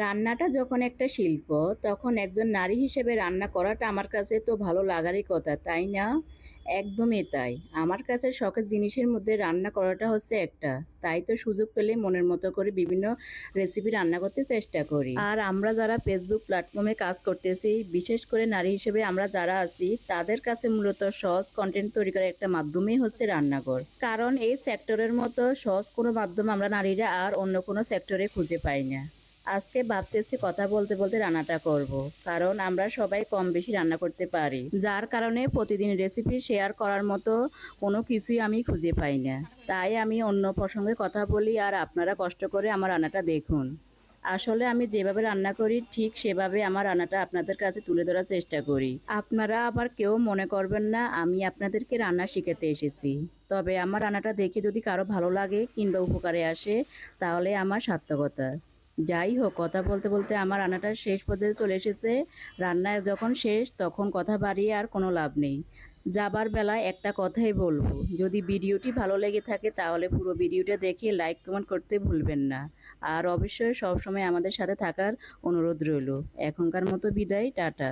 রান্নাটা যখন একটা শিল্প, তখন একজন নারী হিসেবে রান্না করাটা আমার কাছে তো ভালো লাগারই কথা, তাই না? একদমই তাই। আমার কাছে শখের জিনিসের মধ্যে রান্না করাটা হচ্ছে একটা। তাই তো সুযোগ পেলে মনের মতো করে বিভিন্ন রেসিপি রান্না করতে চেষ্টা করি। আর আমরা যারা ফেসবুক প্ল্যাটফর্মে কাজ করতেছি, বিশেষ করে নারী হিসেবে আমরা যারা আছি, তাদের কাছে মূলত সহজ কন্টেন্ট তৈরি করার একটা মাধ্যমেই হচ্ছে রান্নাঘর। কারণ এই সেক্টরের মতো সহজ কোনো মাধ্যম আমরা নারীরা আর অন্য কোনো সেক্টরে খুঁজে পাই না। আজকে ভাবতেছি কথা বলতে বলতে রান্নাটা করব। কারণ আমরা সবাই কম বেশি রান্না করতে পারি। যার কারণে প্রতিদিন রেসিপি শেয়ার করার মতো কোনো কিছুই আমি খুঁজে পাই না। তাই আমি অন্য প্রসঙ্গে কথা বলি আর আপনারা কষ্ট করে আমার রান্নাটা দেখুন। আসলে আমি যেভাবে রান্না করি, ঠিক সেভাবে আমার রান্নাটা আপনাদের কাছে তুলে ধরার চেষ্টা করি। আপনারা আবার কেউ মনে করবেন না, আমি আপনাদেরকে রান্না শিখাতে এসেছি। তবে আমার রান্নাটা দেখে যদি কারও ভালো লাগে কিংবা উপকারে আসে, তাহলে আমার সার্থকতা। যাই হোক, কথা বলতে বলতে আমার রান্নাটা শেষ পর্যায়ে চলে এসেছে। রান্না যখন শেষ, তখন কথা বাড়িয়ে আর কোনো লাভ নেই। যাবার বেলায় একটা কথাই বলব, যদি ভিডিওটি ভালো লেগে থাকে তাহলে পুরো ভিডিওটা দেখে লাইক কমেন্ট করতে ভুলবেন না। আর অবশ্যই সবসময় আমাদের সাথে থাকার অনুরোধ রইল। এখনকার মতো বিদায়, টাটা।